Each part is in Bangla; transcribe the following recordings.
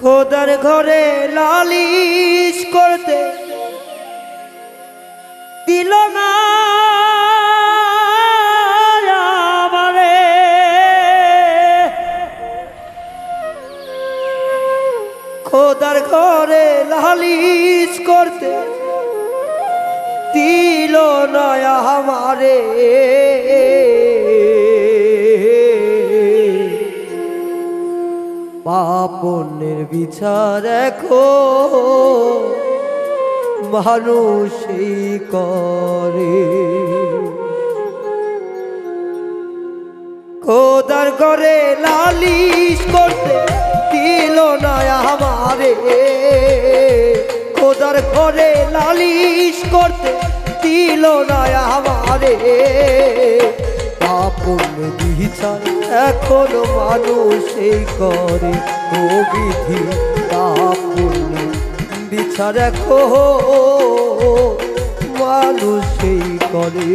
খোদার ঘরে লালিশ করতে দিল না। খোদার ঘরে লালিশ করতে দিল নয় আমারে। পাপনের বিচার এখন মানুষই করে। খোদার করে লালিশ করতে দিল না আমারে। খোদার করে লালিশ করতে দিল না আমারে। আপন বিচার এখন মানুষই করে। ও বিধি আপন বিচার এখন মানুষই করে।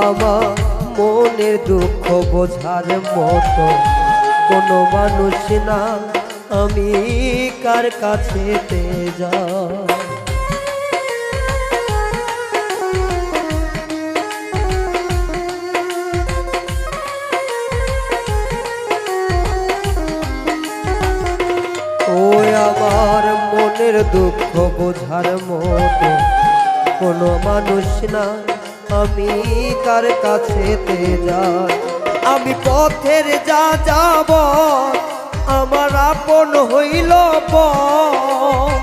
আমার মনের দুঃখ বোঝার মতো কোনো মানুষ না। আমি কার কাছে যা আমার মনের দুঃখ বোঝার মতো কোনো মানুষ না। আমি কার কাছে যাই আমি পথের যা যাব, আমার আপন হইল পথ।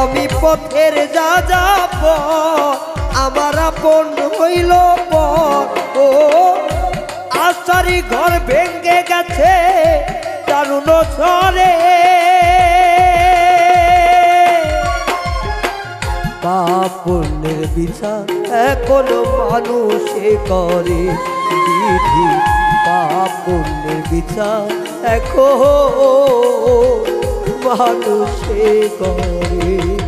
আমি পথের যা যাব, আমার আপন হইল। ও আশারি ঘর ভেঙ্গে গেছে, দারুণ ছড়ে পাপনের বিচার এখন মানুষে করে। বিধি পাপনের বিচার এখন মানুষে করে।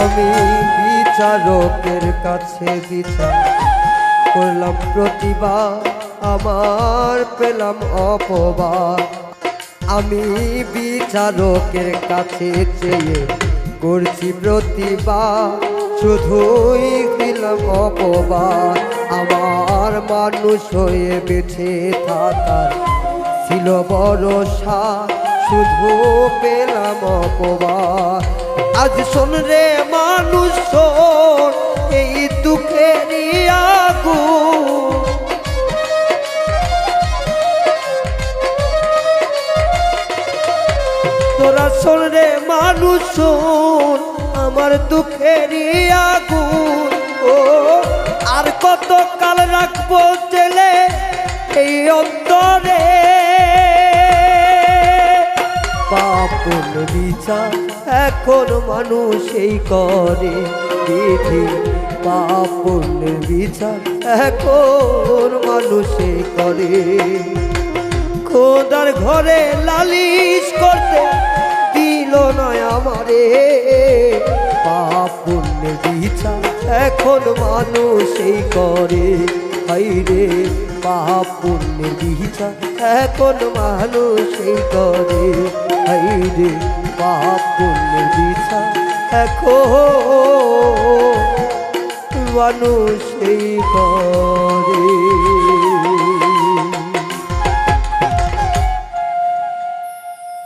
আমি বিচারকের কাছে বিচার করলাম প্রতিবাদ, আমার পেলাম অপবাদ। আমি বিচারকের কাছে চেয়ে করছি প্রতিবাদ, শুধুই দিলাম অপবাদ। আমার মানুষ হয়ে বেঁচে থাকার ছিল ভরসা, শুধু পেলাম অপবাদ। আজ শোন রে মানুষ এই দুঃখেরই আগুন। তোরা শোন রে মানুষ আমার দুঃখেরই আগুন। ও, আর কত কাল রাখব জেলে এই অন্তরে? পাপন বিচার। এখন মানুষই করে। বিধি পাপন বিচার। এখন মানুষ মানুষে করে। খোদার ঘরে লালিশ করতে দিল নয় আমারে। পা পাপ পুণ্যের বিচার। এখন মানুষই করে। হাইরে পাপ পুণ্যের বিচার এখন মানুষই করে। হাইরে পাপ পুণ্যের বিচার এখন মানুষই করে।